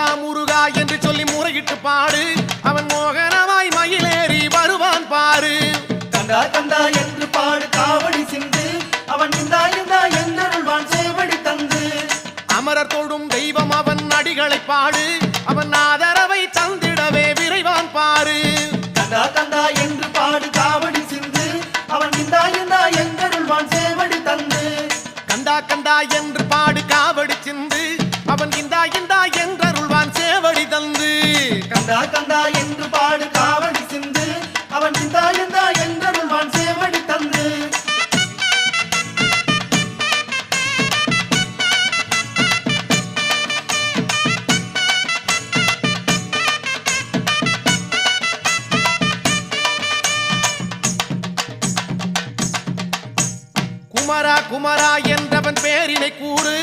முருகா முருகா என்று சொல்லி முறையிட்டு பாடு. அவன் மோகனமாய் மயிலேறி வருவான் பாரு. கந்தா கந்தா என்று பாடு காவடி சிந்து. அவன் இந்தா இந்தா என்றருள்வான் சேவடி தந்து. அமரர் தொழும் தெய்வம் அவன் அடிகளை பாடு. அவன் ஆதரவை தந்திடவே விரைவான் பாரு. கந்தா கந்தா என்று பாடு காவடி சிந்து. அவன் இந்தா இந்தா என்றருள்வான் சேவடி தந்து. கந்தா கந்தா என்று பாடு காவடி கந்தா கந்தா என்று பாடு காவடி சிந்து அவன் இந்தா இந்தா என்றருள்வான் சேவடி தந்து. குமரா குமரா என்றவன் பேரினை கூறு